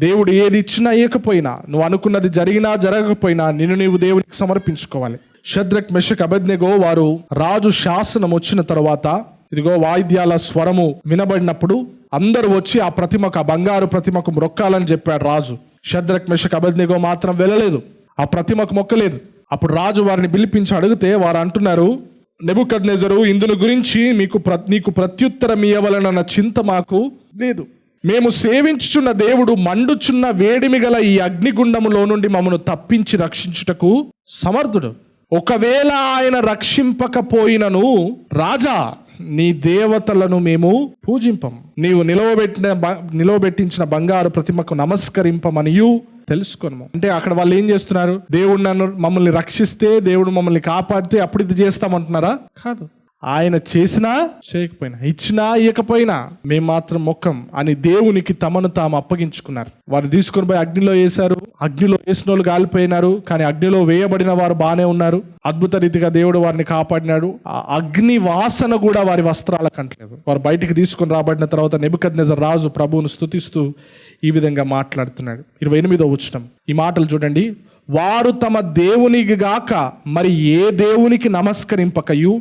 దేవుడు ఏది ఇచ్చినా ఇవ్వకపోయినా నువ్వు అనుకున్నది జరిగినా జరగకపోయినా నిన్ను నీవు దేవునికి సమర్పించుకోవాలి. షద్రక్ మెషక్ అభజ్ఞగో వారు రాజు శాసనం వచ్చిన తర్వాత ఇదిగో వాయిద్యాల స్వరము వినబడినప్పుడు అందరూ వచ్చి ఆ ప్రతిమకు ఆ బంగారు ప్రతిమకు మొక్కాలని చెప్పాడు రాజు. షద్రక్ మెషక్ అభజ్ఞగో మాత్రం వెళ్ళలేదు. ఆ ప్రతిమకు మొక్కలేదు. అప్పుడు రాజు వారిని పిలిపించి అడిగితే వారు అంటున్నారు నెబుకద్నెజరు ఇందును గురించి మీకు ప్ర నీకు ప్రత్యుత్తరం ఇవ్వవలనన్న చింత మాకు లేదు. మేము సేవించుచున్న దేవుడు మండుచున్న వేడిమి గల ఈ అగ్నిగుండములో నుండి మమ్మను తప్పించి రక్షించుటకు సమర్థుడు. ఒకవేళ ఆయన రక్షింపకపోయినను రాజా నీ దేవతలను మేము పూజింపం. నీవు నిలవబెట్టిన నిలవబెట్టించిన బంగారు ప్రతిమకు నమస్కరింపమనియు తెలుసుకోను అంటే అక్కడ వాళ్ళు ఏం చేస్తున్నారు? దేవుడు నన్ను మమ్మల్ని రక్షిస్తే దేవుడు మమ్మల్ని కాపాడితే అప్పుడు ఇది చేస్తామంటున్నారా? కాదు. ఆయన చేసినా చేయకపోయినా. ఇచ్చినా ఇవ్వకపోయినా మేము మాత్రం మొక్కం అని దేవునికి తమను తాము అప్పగించుకున్నారు. వారు తీసుకొని పోయి అగ్నిలో వేశారు. అగ్నిలో వేసిన వాళ్ళు కాలిపోయినారు కానీ అగ్నిలో వేయబడిన వారు బాగానే ఉన్నారు. అద్భుత రీతిగా దేవుడు వారిని కాపాడినాడు. ఆ అగ్ని వాసన కూడా వారి వస్త్రాలకు కంటలేదు. వారు బయటికి తీసుకొని రాబడిన తర్వాత నెబుకద్ రాజు ప్రభువును స్తుతిస్తూ ఈ విధంగా మాట్లాడుతున్నాడు. ఇరవై ఎనిమిదో వచ్చినం ఈ మాటలు చూడండి. వారు తమ దేవునికి గాక మరి ఏ దేవునికి నమస్కరింపకయు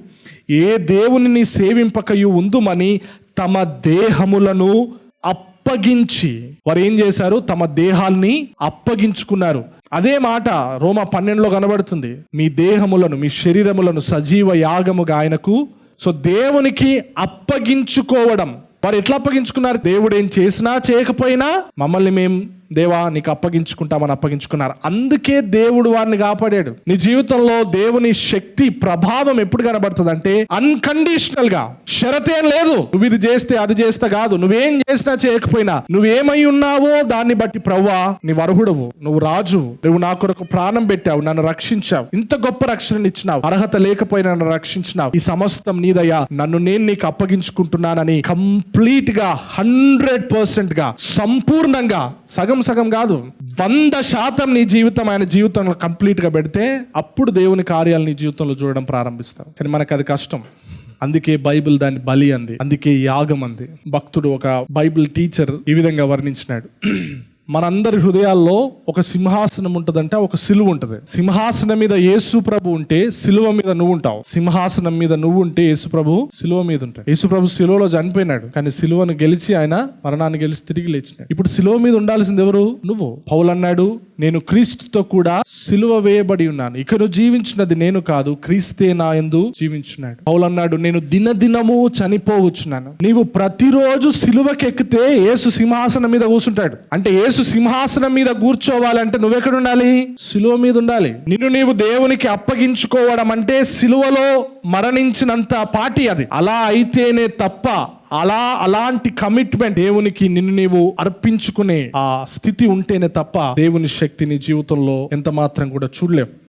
ఏ దేవునిని సేవింపకయు ఉందుమని తమ దేహములను అప్పగించి వారు ఏం చేశారు? తమ దేహాల్ని అప్పగించుకున్నారు. అదే మాట రోమ పన్నెండులో కనబడుతుంది. మీ దేహములను మీ శరీరములను సజీవ యాగముగా ఆయనకు సో దేవునికి అప్పగించుకోవడం. వారు ఎట్లా అప్పగించుకున్నారు? దేవుడు ఏం చేసినా చేయకపోయినా మమ్మల్ని మేము దేవా నీకు అప్పగించుకుంటామని అప్పగించుకున్నారు. అందుకే దేవుడు వారిని కాపాడాడు. నీ జీవితంలో దేవుని శక్తి ప్రభావం ఎప్పుడు కనబడుతుంది అంటే అన్కండిషనల్గా షరతేం లేదు. నువ్వు ఇది చేస్తే అది చేస్తే కాదు. నువ్వేం చేసినా చేయకపోయినా నువ్వేమై ఉన్నావో దాన్ని బట్టి ప్రవ్వా నీ వరహుడవు నువ్వు రాజు. నువ్వు నా కొరకు ప్రాణం పెట్టావు నన్ను రక్షించావు. ఇంత గొప్ప రక్షణ ఇచ్చినావు. అర్హత లేకపోయినా నన్ను రక్షించినావు. ఈ సమస్తం నీదయ్యా నన్ను నేను నీకు అప్పగించుకుంటున్నానని కంప్లీట్గా హండ్రెడ్ పర్సెంట్గా సంపూర్ణంగా సగం సగం కాదు. వంద శాతం నీ జీవితం ఆయన జీవితంలో కంప్లీట్గా పెడితే అప్పుడు దేవుని కార్యాలు నీ జీవితంలో చూడడం ప్రారంభిస్తావు కానీ మనకు అది కష్టం. అందుకే బైబిల్ దాన్ని బలి అంది. అందుకే యాగం అంది. భక్తుడు ఒక బైబిల్ టీచర్ ఈ విధంగా వర్ణించినాడు. మనందరి హృదయాల్లో ఒక సింహాసనం ఉంటుందంటే ఒక సిలువ ఉంటుంది. సింహాసనం మీద యేసు ప్రభు ఉంటే సిలువ మీద నువ్వు ఉంటావు. సింహాసనం మీద నువ్వు ఉంటే యేసు ప్రభు సిలువ మీద ఉంటాడు. యేసు ప్రభు సిలువలో చనిపోయినాడు కానీ సిలువను గెలిచి ఆయన మరణాన్ని గెలిచి తిరిగి లేచినాడు. ఇప్పుడు సిలువ మీద ఉండాల్సింది ఎవరు? నువ్వు. పౌలు అన్నాడు నేను క్రీస్తుతో కూడా సిలువ వేయబడి ఉన్నాను. ఇక్కడ జీవించినది నేను కాదు క్రీస్తే నా ఎందు జీవించున్నాడు. పౌలు అన్నాడు నేను దినదినము చనిపోవచ్చున్నాను. నీవు ప్రతిరోజు సిలువకెక్కితే ఏసు సింహాసనం మీద కూర్చుంటాడు. అంటే ఏసు సింహాసనం మీద కూర్చోవాలంటే నువ్వెక్కడ ఉండాలి? సిలువ మీద ఉండాలి. నిన్ను నీవు దేవునికి అప్పగించుకోవడం అంటే సిలువలో మరణించినంత పాటి అది. అలా అయితేనే తప్ప అలా అలాంటి కమిట్మెంట్ దేవునికి నిన్ను నీవు అర్పించుకునే ఆ స్థితి ఉంటేనే తప్ప దేవుని శక్తిని జీవితంలో ఎంత మాత్రం కూడా చూడలేవు.